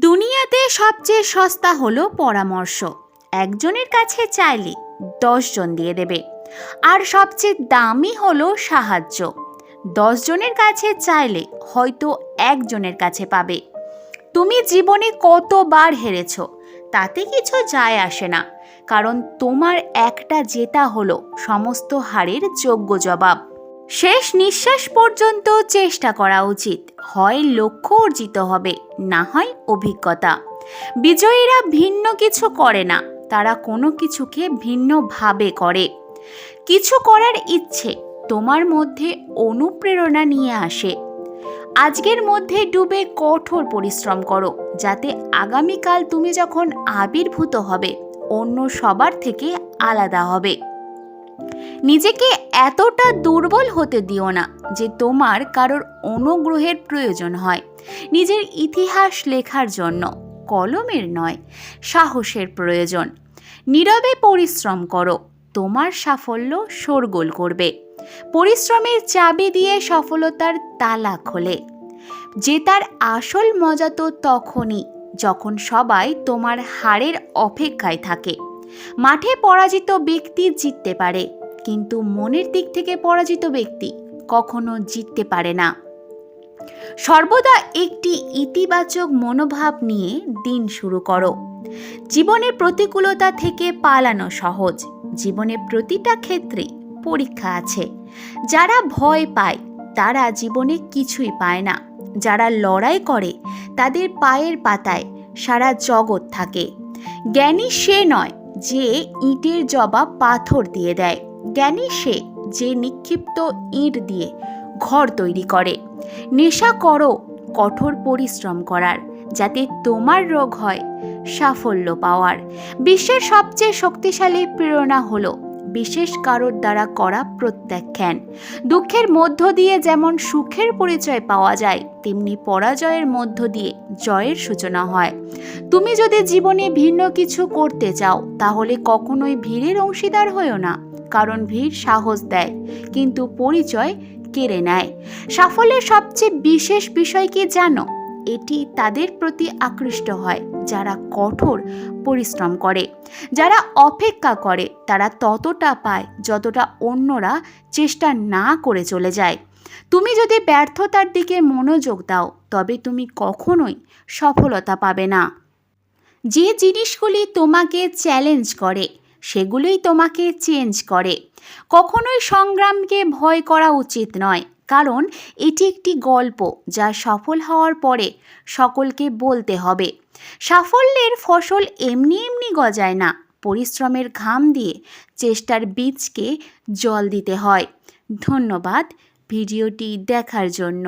দুনিয়াতে সবচেয়ে সস্তা হলো পরামর্শ। একজনের কাছে চাইলে দশজন দিয়ে দেবে। আর সবচেয়ে দামি হলো সাহায্য। দশজনের কাছে চাইলে হয়তো একজনের কাছে পাবে। তুমি জীবনে কতবার হেরেছ, তাতে কিছু যায় আসে না। কারণ তোমার একটা জেতা হলো সমস্ত হারের যোগ্য জবাব। শেষ নিঃশ্বাস পর্যন্ত চেষ্টা করা উচিত। হয় লক্ষ্য অর্জিত হবে, না হয় অভিজ্ঞতা। বিজয়ীরা ভিন্ন কিছু করে না, তারা কোনো কিছুকে ভিন্নভাবে করে। কিছু করার ইচ্ছে তোমার মধ্যে অনুপ্রেরণা নিয়ে আসে। আজকের মধ্যে ডুবে কঠোর পরিশ্রম করো, যাতে আগামীকাল তুমি যখন আবির্ভূত হবে, অন্য সবার থেকে আলাদা হবে। নিজেকে এতটা দুর্বল হতে দিও না যে তোমার কারোর অনুগ্রহের প্রয়োজন হয়। নিজের ইতিহাস লেখার জন্য, কলমের নয়, সাহসের প্রয়োজন। নীরবে পরিশ্রম করো, তোমার সাফল্য শোরগোল করবে। পরিশ্রমের চাবি দিয়ে সফলতার তালা খোলে। জেতার আসল মজা তো তখনই, যখন সবাই তোমার হারের অপেক্ষায় থাকে। মাঠে পরাজিত ব্যক্তি জিততে পারে, কিন্তু মনের দিক থেকে পরাজিত ব্যক্তি কখনো জিততে পারে না। সর্বদা একটি ইতিবাচক মনোভাব নিয়ে দিন শুরু করো। জীবনের প্রতিকূলতা থেকে পালানো সহজ। জীবনে প্রতিটা ক্ষেত্রে পরীক্ষা আছে। যারা ভয় পায়, তারা জীবনে কিছুই পায় না। যারা লড়াই করে, তাদের পায়ের পাতায় সারা জগৎ থাকে। জ্ঞানী সে নয় যে ইটের জবাব পাথর দিয়ে দেয়। জ্ঞানী সে যে নিক্ষিপ্ত ইট দিয়ে ঘর তৈরি করে। নেশা করো, কঠোর পরিশ্রম করার, যাতে তোমার রোগ হয়, সাফল্য পাওয়ার। বিশ্বের সবচেয়ে শক্তিশালী প্রেরণা হলো বিশেষ কারোর দ্বারা করা প্রত্যাখ্যান। দুঃখের মধ্য দিয়ে যেমন সুখের পরিচয় পাওয়া যায়, তেমনি পরাজয়ের মধ্য দিয়ে জয়ের সূচনা হয়। তুমি যদি জীবনে ভিন্ন কিছু করতে চাও, তাহলে কখনোই ভিড়ের অংশীদার হয়েও না, কারণ ভিড় সাহস দেয়, কিন্তু পরিচয় কেড়ে নেয়। সাফল্যের সবচেয়ে বিশেষ বিষয় কি জানো? এটি তাদের প্রতি আকৃষ্ট হয়, যারা কঠোর পরিশ্রম করে। যারা অপেক্ষা করে, তারা ততটা পায় যতটা অন্যরা চেষ্টা না করে চলে যায়। তুমি যদি ব্যর্থতার দিকে মনোযোগ দাও, তবে তুমি কখনোই সফলতা পাবে না। যে জিনিসগুলি তোমাকে চ্যালেঞ্জ করে, সেগুলোই তোমাকে চেঞ্জ করে। কখনোই সংগ্রামকে ভয় করা উচিত নয়। কারণ এটি একটি গল্প যা সফল হওয়ার পরে সকলকে বলতে হবে। সাফল্যের ফসল এমনি এমনি গজায় না, পরিশ্রমের ঘাম দিয়ে চেষ্টার বীজকে জল দিতে হয়। ধন্যবাদ, ভিডিওটি দেখার জন্য।